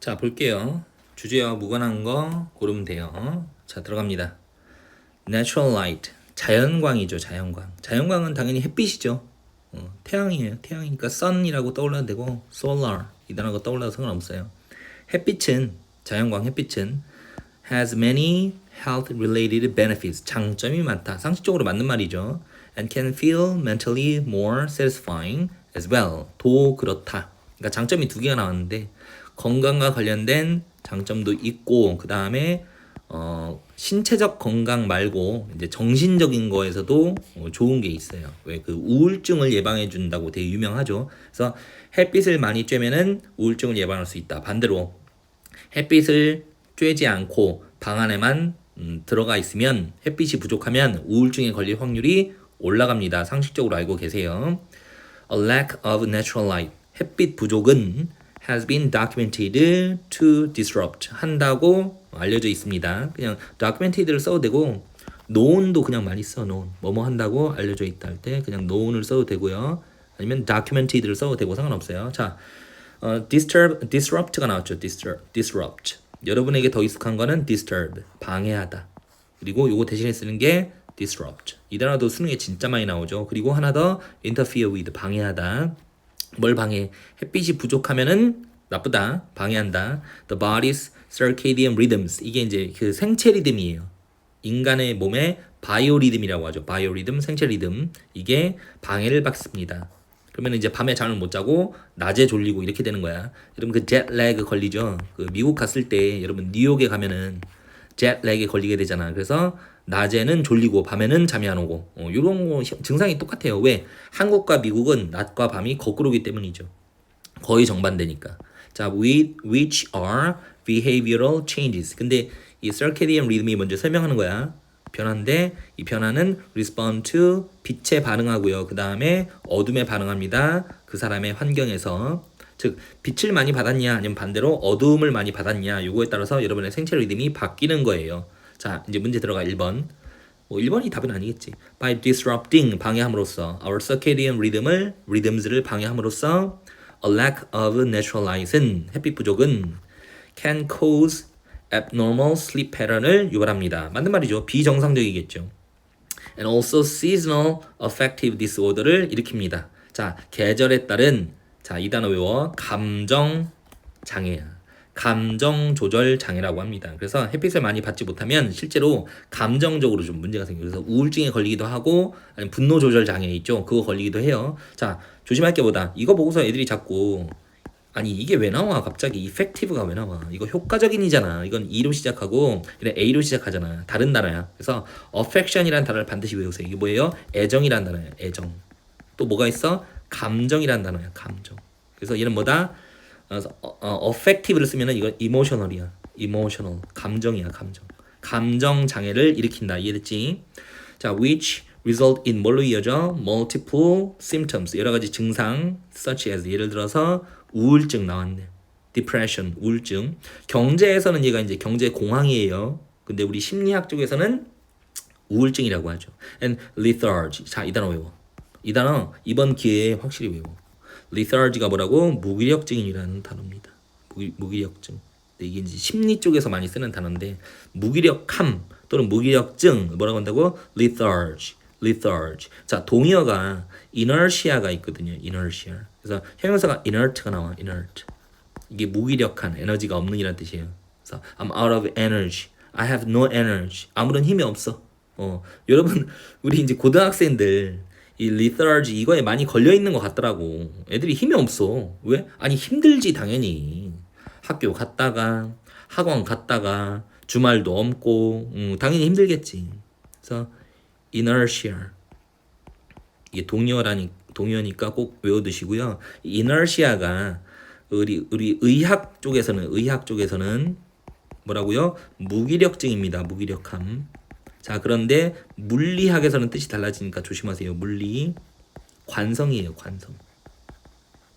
자, 볼게요. 주제와 무관한 거 고르면 돼요. 자, 들어갑니다. Natural light. 자연광이죠, 자연광. 자연광은 당연히 햇빛이죠. 어, 태양이에요. 태양이니까 sun이라고 떠올려도 되고 solar 이 단어가 떠올라도 상관없어요. 햇빛은 자연광 햇빛은 has many health related benefits. 장점이 많다. 상식적으로 맞는 말이죠. and can feel mentally more satisfying as well. 도 그렇다. 그러니까 장점이 두 개가 나왔는데 건강과 관련된 장점도 있고 그 다음에 어, 신체적 건강 말고 이제 정신적인 거에서도 어, 좋은 게 있어요. 왜 그 우울증을 예방해 준다고 되게 유명하죠. 그래서 햇빛을 많이 쬐면은 우울증을 예방할 수 있다. 반대로 햇빛을 쬐지 않고 방 안에만 음, 들어가 있으면 햇빛이 부족하면 우울증에 걸릴 확률이 올라갑니다. 상식적으로 알고 계세요. A lack of natural light. 햇빛 부족은 has been documented to disrupt 한다고 알려져 있습니다. 그냥 documented를 써도 되고 known도 그냥 많이 써 known. 뭐뭐 한다고 알려져 있다 할 때 그냥 known을 써도 되고요. 아니면 documented를 써도 되고 상관없어요. 자, 어, disturb, disrupt가 나왔죠. disturb, disrupt. 여러분에게 더 익숙한 거는 disturb, 방해하다. 그리고 요거 대신에 쓰는 게 disrupt. 이 단어도 수능에 진짜 많이 나오죠. 그리고 하나 더 interfere with, 방해하다. 뭘 방해? 햇빛이 부족하면은 나쁘다, 방해한다. The body's circadian rhythms. 이게 이제 그 생체 리듬이에요. 인간의 몸의 바이오 리듬이라고 하죠. 바이오 리듬, 생체 리듬. 이게 방해를 받습니다. 그러면 이제 밤에 잠을 못 자고 낮에 졸리고 이렇게 되는 거야. 여러분 그 젯렉 걸리죠. 그 미국 갔을 때 여러분 뉴욕에 가면은 젯렉에 걸리게 되잖아. 그래서 낮에는 졸리고 밤에는 잠이 안 오고 어, 이런 거 증상이 똑같아요. 왜? 한국과 미국은 낮과 밤이 거꾸로기 때문이죠. 거의 정반대니까. 자, which are behavioral changes. 근데 이 circadian rhythm이 먼저 설명하는 거야. 변화인데 이 변화는 respond to 빛에 반응하고요. 그 다음에 어둠에 반응합니다. 그 사람의 환경에서 즉 빛을 많이 받았냐 아니면 반대로 어두움을 많이 받았냐 요거에 따라서 여러분의 생체 리듬이 바뀌는 거예요. 자 이제 문제 들어가 1번 뭐 1번이 답은 아니겠지. By disrupting 방해함으로써 our circadian rhythm을 rhythms를 방해함으로써 a lack of natural light은 햇빛 부족은 can cause abnormal sleep pattern을 유발합니다. 맞는 말이죠. 비정상적이겠죠. and also seasonal affective disorder를 일으킵니다. 자, 계절에 따른 자, 이 단어 외워. 감정 장애야. 감정 조절 장애라고 합니다. 그래서 햇빛을 많이 받지 못하면 실제로 감정적으로 좀 문제가 생겨요. 그래서 우울증에 걸리기도 하고 아니면 분노 조절 장애 있죠. 그거 걸리기도 해요. 자, 조심할 게 뭐다. 이거 보고서 애들이 자꾸 아니 이게 왜 나와? 갑자기 이펙티브가 왜 나와? 이거 효과적인이잖아. 이건 E로 시작하고 이래 A로 시작하잖아. 다른 단어야. 그래서 affection이라는 단어를 반드시 외우세요. 이게 뭐예요? 애정이라는 단어야 애정. 또 뭐가 있어? 감정이라는 단어야. 감정. 그래서 얘는 뭐다 어, 어, affective를 쓰면은 이건 emotional이야 emotional 감정이야 감정 감정 장애를 일으킨다 이해됐지 자 which result in 뭘로 이어져 multiple symptoms 여러 가지 증상 such as 예를 들어서 우울증 나왔네. depression, 우울증. 경제에서는 얘가 이제 경제 공황이에요. 근데 우리 심리학 쪽에서는 우울증이라고 하죠. and lethargy. 자, 이 단어 외워. 이 단어 이번 기회에 확실히 외워. Lethargy가 뭐라고? 무기력증이라는 단어입니다. 무기, 무기 력증. 이게 이제 심리 쪽에서 많이 쓰는 단어인데 무기력함 또는 무기력증 뭐라고 한다고? lethargy. lethargy. 자, 동의어가 inertia가 있거든요. inertia. 그래서 형용사가 inert가 나와. inert. 이게 무기력한 에너지가 없는 이란 뜻이에요. 그래서 I'm out of energy. I have no energy. 아무런 힘이 없어. 어, 여러분 우리 이제 고등학생들 이 lethargy 이거에 많이 걸려 있는 것 같더라고. 애들이 힘이 없어. 왜? 아니 힘들지 당연히. 학교 갔다가 학원 갔다가 주말도 없고 음, 당연히 힘들겠지. 그래서 inertia 이게 동의어라니 동의어니까 꼭 외워두시고요. inertia가 우리 우리 의학 쪽에서는 의학 쪽에서는 뭐라고요? 무기력증입니다. 무기력함. 자 그런데 물리학에서는 뜻이 달라지니까 조심하세요. 물리 관성이에요. 관성.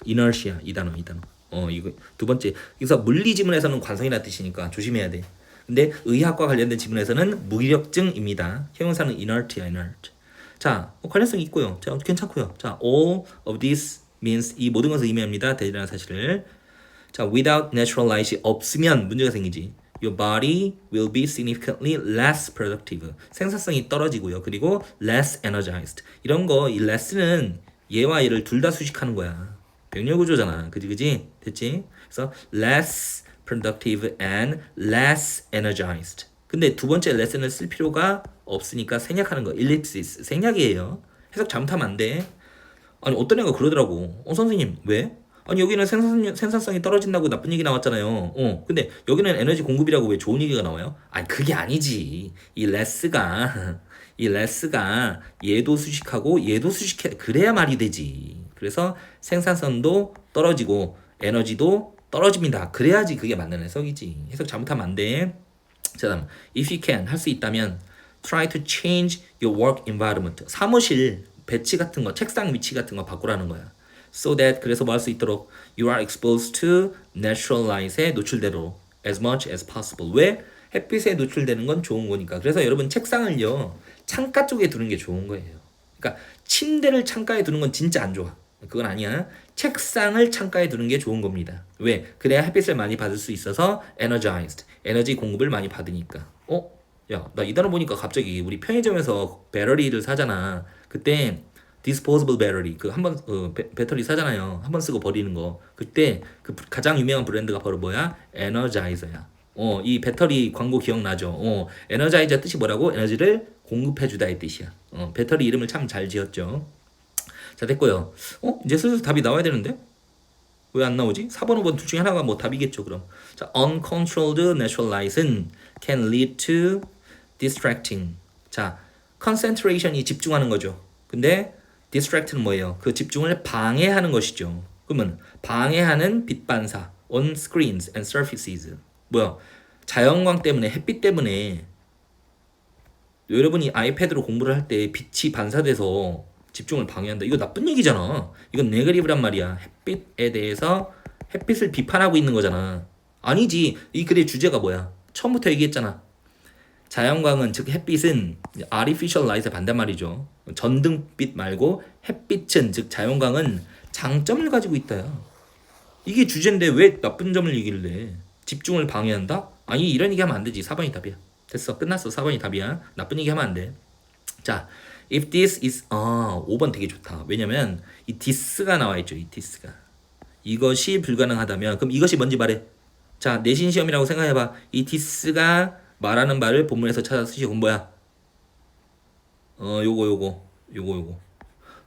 inertia 이 단어 이 단어. 어 이거 두 번째. 그래서 물리 지문에서는 관성이라는 뜻이니까 조심해야 돼. 근데 의학과 관련된 지문에서는 무기력증입니다. 형용사는 inert야, inert. 자, 뭐 관련성이 있고요. 자, 괜찮고요. 자, all of this means 이 모든 것을 의미합니다. 대리라는 사실을. 자, without natural light이 없으면 문제가 생기지. Your body will be significantly less productive. 생산성이 떨어지고요. 그리고 less energized. 이런 거, 이 less는 얘와 얘를 둘 다 수식하는 거야. 병렬 구조잖아. 그지, 그지? 됐지? 그래서 less productive and less energized. 근데 두 번째 lesson을 쓸 필요가 없으니까 생략하는 거. ellipsis. 생략이에요. 해석 잘못하면 안 돼. 아니 어떤 애가 그러더라고. 어 선생님 왜? 아니 여기는 생산 생산성이 떨어진다고 나쁜 얘기 나왔잖아요. 어 근데 여기는 에너지 공급이라고 왜 좋은 얘기가 나와요? 아니 그게 아니지. 이 레스가 이 레스가 얘도 수식하고 얘도 수식해 그래야 말이 되지. 그래서 생산성도 떨어지고 에너지도 떨어집니다. 그래야지 그게 맞는 해석이지. 해석 잘못하면 안 돼. 자, 다음 if you can 할 수 있다면 try to change your work environment. 사무실 배치 같은 거, 책상 위치 같은 거 바꾸라는 거야. So that 그래서 뭐 할 수 있도록 you are exposed to natural light에 노출되도록 as much as possible. 왜? 햇빛에 노출되는 건 좋은 거니까. 그래서 여러분 책상을요 창가 쪽에 두는 게 좋은 거예요. 그러니까 침대를 창가에 두는 건 진짜 안 좋아. 그건 아니야. 책상을 창가에 두는 게 좋은 겁니다. 왜? 그래야 햇빛을 많이 받을 수 있어서 energized. 에너지 공급을 많이 받으니까. 어? 야, 나 이 단어 보니까 갑자기 우리 편의점에서 배터리를 사잖아. 그때 disposable battery 그한번 어, 배, 배터리 사잖아요. 한 번 쓰고 버리는 거. 그때 그 가장 유명한 브랜드가 바로 뭐야? 에너자이저야. 어, 이 배터리 광고 기억나죠? 어, 에너자이저 뜻이 뭐라고? 에너지를 공급해 주다의 뜻이야. 어, 배터리 이름을 참 잘 지었죠. 자, 됐고요. 어, 이제 슬슬 답이 나와야 되는데? 왜 안 나오지? 4번, 5번 둘 중에 하나가 뭐 답이겠죠, 그럼. 자, uncontrolled natural light은 can lead to distracting. 자, concentration이 집중하는 거죠. 근데 distract는 뭐예요? 그 집중을 방해하는 것이죠. 그러면 방해하는 빛 반사 on screens and surfaces. 뭐야? 자연광 때문에 햇빛 때문에 여러분이 아이패드로 공부를 할 때 빛이 반사돼서 집중을 방해한다. 이거 나쁜 얘기잖아. 이건 네거티브란 말이야. 햇빛에 대해서 햇빛을 비판하고 있는 거잖아. 아니지. 이 글의 주제가 뭐야? 처음부터 얘기했잖아. 자연광은 즉 햇빛은 artificial light의 반대말이죠. 전등빛 말고 햇빛은 즉 자연광은 장점을 가지고 있다야. 이게 주제인데 왜 나쁜 점을 얘기를 해? 집중을 방해한다? 아니 이런 얘기 하면 안 되지. 4번이 답이야. 됐어. 끝났어. 4번이 답이야. 나쁜 얘기 하면 안 돼. 자, if this is 아, 5번 되게 좋다. 왜냐면 이 this가 나와 있죠. 이 this가. 이것이 불가능하다면 그럼 이것이 뭔지 말해. 자, 내신 시험이라고 생각해 봐. 이 this가 말하는 말을 본문에서 찾아 쓰시고 뭐야? 어, 요거 요거. 요거 요거.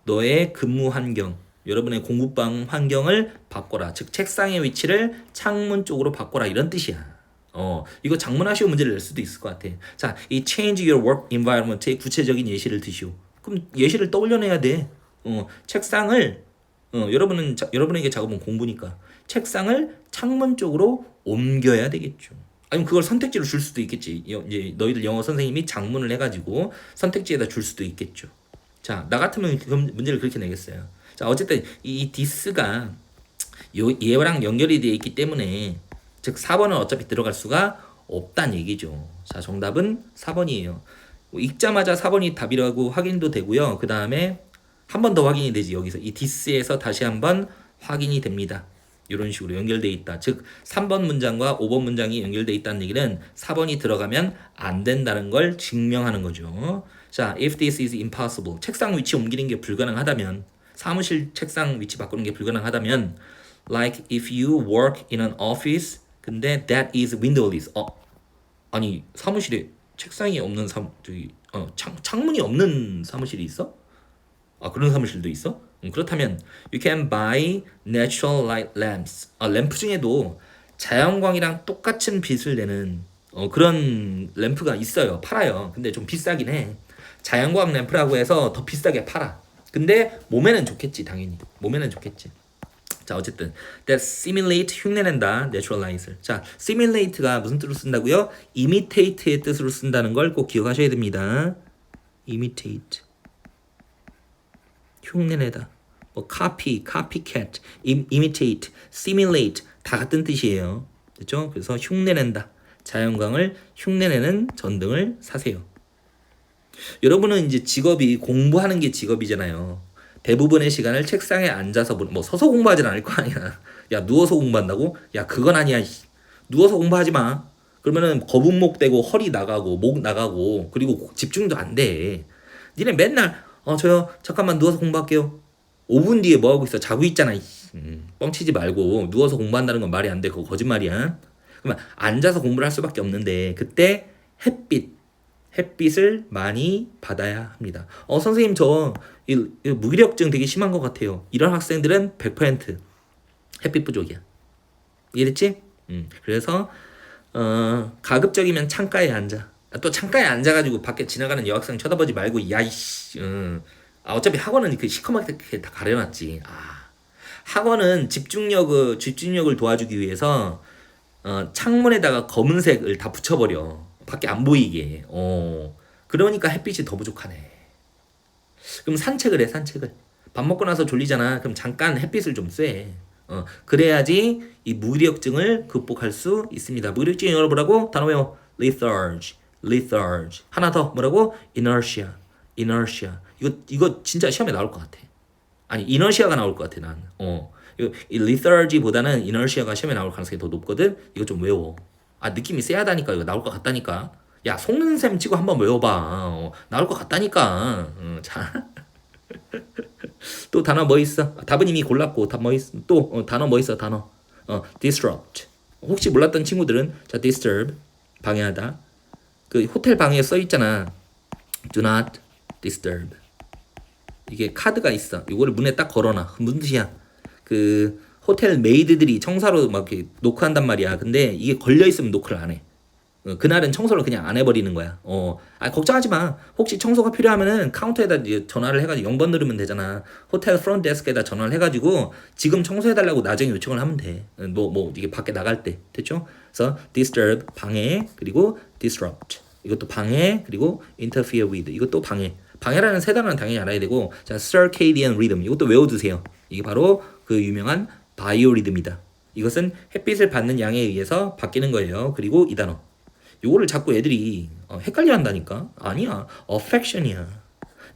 너의 근무 환경, 여러분의 공부방 환경을 바꿔라. 즉 책상의 위치를 창문 쪽으로 바꿔라 이런 뜻이야. 어, 이거 장문하시오 문제를 낼 수도 있을 것 같아. 자, 이 change your work environment의 구체적인 예시를 드시오. 그럼 예시를 떠올려내야 돼. 어, 책상을 어, 여러분은 자, 여러분에게 작업은 공부니까 책상을 창문 쪽으로 옮겨야 되겠죠. 아니면 그걸 선택지로 줄 수도 있겠지. 여, 이제 너희들 영어 선생님이 장문을 해가지고 선택지에다 줄 수도 있겠죠. 자, 나 같으면 그 문제를 그렇게 내겠어요. 자, 어쨌든 이 디스가 요 얘랑 연결이 되어 있기 때문에 즉 4번은 어차피 들어갈 수가 없단 얘기죠. 자, 정답은 4번이에요. 뭐 읽자마자 4번이 답이라고 확인도 되고요. 그 다음에 한 번 더 확인이 되지 여기서 이 디스에서 다시 한번 확인이 됩니다. 이런 식으로 연결돼 있다. 즉 3번 문장과 5번 문장이 연결돼 있다는 얘기는 4번이 들어가면 안 된다는 걸 증명하는 거죠. 자, if this is impossible. 책상 위치 옮기는 게 불가능하다면 사무실 책상 위치 바꾸는 게 불가능하다면 like if you work in an office 근데 that is windowless. 어. 아니, 사무실에 책상이 없는 사 저기 어, 창, 창문이 없는 사무실이 있어? 아, 그런 사무실도 있어? 음, 그렇다면 you can buy natural light lamps. 아, 램프 중에도 자연광이랑 똑같은 빛을 내는 어, 그런 램프가 있어요. 팔아요. 근데 좀 비싸긴 해. 자연광 램프라고 해서 더 비싸게 팔아. 근데 몸에는 좋겠지, 당연히. 몸에는 좋겠지. 자, 어쨌든 that simulate 흉내낸다 natural light을. 자, simulate가 무슨 뜻으로 쓴다고요? imitate의 뜻으로 쓴다는 걸 꼭 기억하셔야 됩니다. imitate. 흉내내다. 뭐 copy, copycat, im, imitate, simulate 다 같은 뜻이에요. 됐죠? 그래서 흉내낸다. 자연광을 흉내내는 전등을 사세요. 여러분은 이제 직업이 공부하는 게 직업이잖아요. 대부분의 시간을 책상에 앉아서 보- 뭐 서서 공부하진 않을 거 아니야. 야 누워서 공부한다고? 야 그건 아니야. 이. 누워서 공부하지 마. 그러면은 거북목 되고 허리 나가고 목 나가고 그리고 집중도 안 돼. 니네 맨날 어 저요 잠깐만 누워서 공부할게요. 5분 뒤에 뭐 하고 있어? 자고 있잖아. 이. 음, 뻥치지 말고 누워서 공부한다는 건 말이 안 돼. 그거 거짓말이야. 그러면 앉아서 공부를 할 수밖에 없는데 그때 햇빛 햇빛을 많이 받아야 합니다. 어 선생님 저 이, 이 무기력증 되게 심한 것 같아요. 이런 학생들은 100% 햇빛 부족이야. 이해됐지? 음 그래서 어 가급적이면 창가에 앉아. 아, 또 창가에 앉아가지고 밖에 지나가는 여학생 쳐다보지 말고 야이씨. 음. 아 어차피 학원은 그 시커멓게 다 가려놨지. 아 학원은 집중력을 집중력을 도와주기 위해서 어, 창문에다가 검은색을 다 붙여버려. 밖에 안 보이게. 어. 그러니까 햇빛이 더 부족하네. 그럼 산책을 해, 산책을. 밥 먹고 나서 졸리잖아. 그럼 잠깐 햇빛을 좀 쐬. 어, 그래야지 이 무기력증을 극복할 수 있습니다. 영어로 뭐라고? 단어 외워. lethargy, lethargy. 하나 더 뭐라고? inertia, inertia. 이거 이거 진짜 시험에 나올 것 같아. 아니 이너시아가 나올 것 같아 난. 어. 이거 이 lethargy보다는 이너시아가 시험에 나올 가능성이 더 높거든. 이거 좀 외워. 아 느낌이 쎄하다니까 이거 나올 것 같다니까. 야 속는 셈 치고 한번 외워봐. 어, 나올 것 같다니까. 어, 자. 또 단어 뭐 있어? 답은 이미 골랐고 답뭐 있어? 또 어, 단어 뭐 있어? 단어. 어 disrupt. 혹시 몰랐던 친구들은 자 disturb 방해하다. 그 호텔 방에 써 있잖아. Do not disturb. 이게 카드가 있어. 이거를 문에 딱 걸어놔. 무슨 뜻이야? 그 호텔 메이드들이 청사로 막 이렇게 노크한단 말이야. 근데 이게 걸려 있으면 노크를 안 해. 어, 그날은 청소를 그냥 안 해버리는 거야. 어, 아 걱정하지 마. 혹시 청소가 필요하면은 카운터에다 이제 전화를 해가지고 0번 누르면 되잖아. 호텔 프론트 데스크에다 전화를 해가지고 지금 청소해달라고 나중에 요청을 하면 돼. 뭐뭐 이게 밖에 나갈 때 됐죠? 그래서 disturb 방해 그리고 disrupt 이것도 방해 그리고 interfere with 이것도 방해. 방해라는 세 단어는 당연히 알아야 되고 자 circadian rhythm 이것도 외워두세요. 이게 바로 그 유명한 바이오리듬이다. 이것은 햇빛을 받는 양에 의해서 바뀌는 거예요. 그리고 이 단어. 요거를 자꾸 애들이 어, 헷갈려 한다니까? 아니야. affection이야.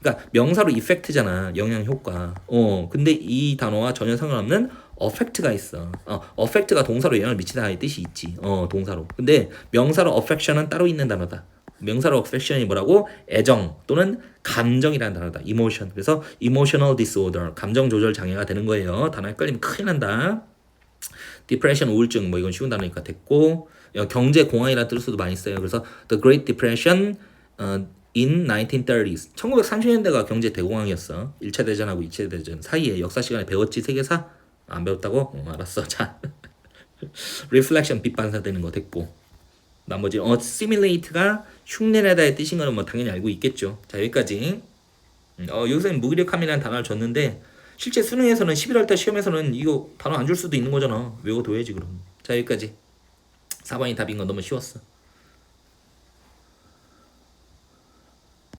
그러니까 명사로 effect잖아. 영향 효과. 어, 근데 이 단어와 전혀 상관없는 affect가 있어. 어, affect가 동사로 영향을 미치다의 뜻이 있지. 어, 동사로. 근데 명사로 affection은 따로 있는 단어다. 명사로 affection이 뭐라고? 애정 또는 감정이라는 단어다. emotion. 그래서 emotional disorder, 감정 조절 장애가 되는 거예요. 단어 헷갈리면 큰일 난다. depression 우울증 뭐 이건 쉬운 단어니까 됐고 어, 경제 공황이라는 뜻으로도 많이 써요. 그래서 the Great Depression 어, in 1930s 1930년대가 경제 대공황이었어. 1차 대전하고 2차 대전 사이에 역사 시간에 배웠지 세계사 안 배웠다고? 어, 알았어. 자 reflection 빛반사 되는 거 됐고 나머지 어 simulate가 흉내내다의 뜻인 거는 뭐 당연히 알고 있겠죠. 자 여기까지 음, 어 여기서는 무기력함이라는 단어를 줬는데 실제 수능에서는 11월달 시험에서는 이거 단어 안 줄 수도 있는 거잖아. 외워둬야지 그럼. 자 여기까지. 4번이 답인 건 너무 쉬웠어.